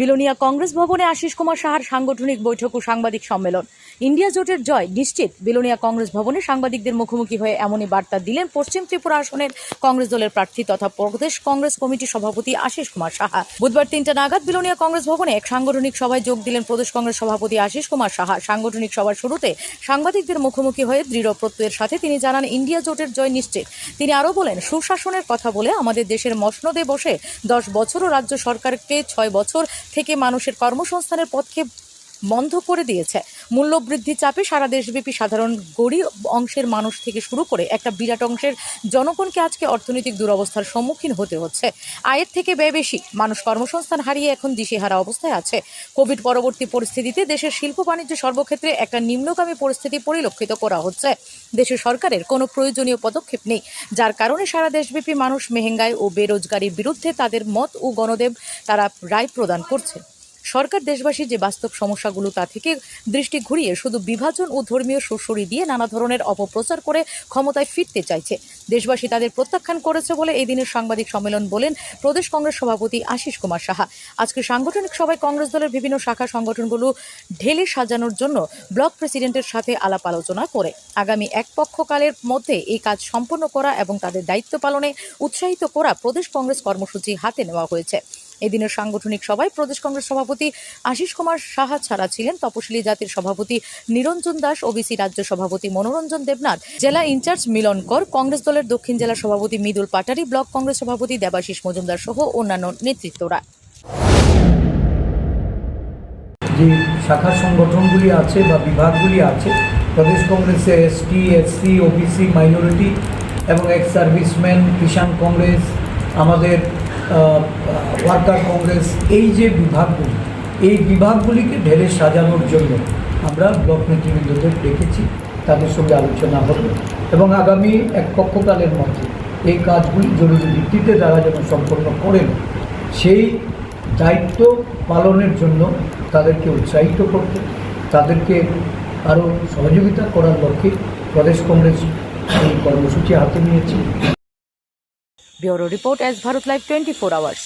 বিলোনিয়া কংগ্রেস ভবনে আশিস কুমার সাহার সাংগঠনিক বৈঠক ও সাংবাদিক সম্মেলন। ইন্ডিয়া জোটের জয় নিশ্চিত। বিলোনিয়া কংগ্রেস ভবনে সাংবাদিকদের মুখোমুখি হয়ে এমনই বার্তা দিলেন পশ্চিম ত্রিপুরা আসনের কংগ্রেস দলের প্রার্থী তথা প্রদেশ কংগ্রেস কমিটির সভাপতি আশিস কুমার সাহা। বুধবার তিনটা নাগাদ বিলোনিয়া কংগ্রেস ভবনে এক সাংগঠনিক সভায় যোগ দিলেন প্রদেশ কংগ্রেস সভাপতি আশিস কুমার সাহা। সাংগঠনিক সভার শুরুতে সাংবাদিকদের মুখোমুখি হয়ে দৃঢ় প্রত্যয়ের সাথে তিনি জানান, ইন্ডিয়া জোটের জয় নিশ্চিত। তিনি আরও বলেন, সুশাসনের কথা বলে আমাদের দেশের মসনদে বসে দশ বছরও রাজ্য সরকারকে ছয় বছর থেকে মানুষের কর্মসংস্থানের পথকে বন্ধ করে দিয়েছে। মূল্যবৃদ্ধি চাপে সারা দেশব্যাপী সাধারণ গরিব অংশের মানুষ থেকে শুরু করে একটা বিরাট অংশের জনগণকে আজকে অর্থনৈতিক দুরবস্থার সম্মুখীন হতে হচ্ছে। আয়ের থেকে ব্যয় বেশি। মানুষ কর্মসংস্থান হারিয়ে এখন দিশেহারা অবস্থায় আছে। কোভিড পরবর্তী পরিস্থিতিতে দেশের শিল্প বাণিজ্য সর্বক্ষেত্রে একটা নিম্নগামী পরিস্থিতি পরিলক্ষিত করা হচ্ছে। দেশের সরকারের কোনো প্রয়োজনীয় পদক্ষেপ নেই। যার কারণে সারা দেশব্যাপী মানুষ মেহেঙ্গায় ও বেরোজগারির বিরুদ্ধে তাদের মত ও গণদেব তারা রায় প্রদান করছে। সরকার দেশবাসীর যে বাস্তব সমস্যাগুলো তা থেকে দৃষ্টি ঘুরিয়ে শুধু বিভাজন ও ধর্মীয় সুরসরি দিয়ে নানা ধরনের অপপ্রচার করে ক্ষমতায় ফিরতে চাইছে। দেশবাসী তাদের প্রত্যাখ্যান করেছে বলে এই দিনের সাংবাদিক সম্মেলন বলেন প্রদেশ কংগ্রেস সভাপতি আশিস কুমার সাহা। আজকে সাংগঠনিক সভায় কংগ্রেস দলের বিভিন্ন শাখা সংগঠনগুলো ঢেলে সাজানোর জন্য ব্লক প্রেসিডেন্টের সাথে আলাপ আলোচনা করে। আগামী এক পক্ষকালের মধ্যে এই কাজ সম্পন্ন করা এবং তাদের দায়িত্ব পালনে উৎসাহিত করা প্রদেশ কংগ্রেস কর্মসূচি হাতে নেওয়া হয়েছে। এদিনের সাংগঠনিক সভায় প্রদেশ কংগ্রেস সভাপতি আশিস কুমার সাহা ছাড়া ছিলেন। তপশিলি জাতির সভাপতি নিরঞ্জন দাস ওবিসি রাজ্য সভাপতি মনোরঞ্জন দেবনাথ, জেলা ইনচার্জ মিলন কর, কংগ্রেস দলের দক্ষিণ জেলা সভাপতি মিদুল পাটারি, ব্লক কংগ্রেস সভাপতি দেবাশিস মজুমদার সহ অন্যান্য নেতৃত্বরা। যে শাখা সংগঠনগুলি আছে বা বিভাগগুলি আছে, প্রদেশ কংগ্রেসে এসটি এসসি ওবিসি মাইনরিটি এবং এক্স সার্ভিসম্যান কিষাণ কংগ্রেস, আমাদের ওয়ার্কার কংগ্রেস, এই যে বিভাগগুলি, এই বিভাগগুলিকে ঢেলে সাজানোর জন্য আমরা ব্লক নেতৃবৃন্দদের ডেকেছি, তাদের সঙ্গে আলোচনা হবে এবং আগামী এক কক্ষকালের মধ্যে এই কাজগুলি জরুরি ভিত্তিতে তারা যেন সম্পন্ন করেন, সেই দায়িত্ব পালনের জন্য তাদেরকে উৎসাহিত করতে, তাদেরকে আরও সহযোগিতা করার লক্ষ্যে প্রদেশ কংগ্রেস এই কর্মসূচি হাতে নিয়েছে। Bureau report S Bharat live twenty four hours.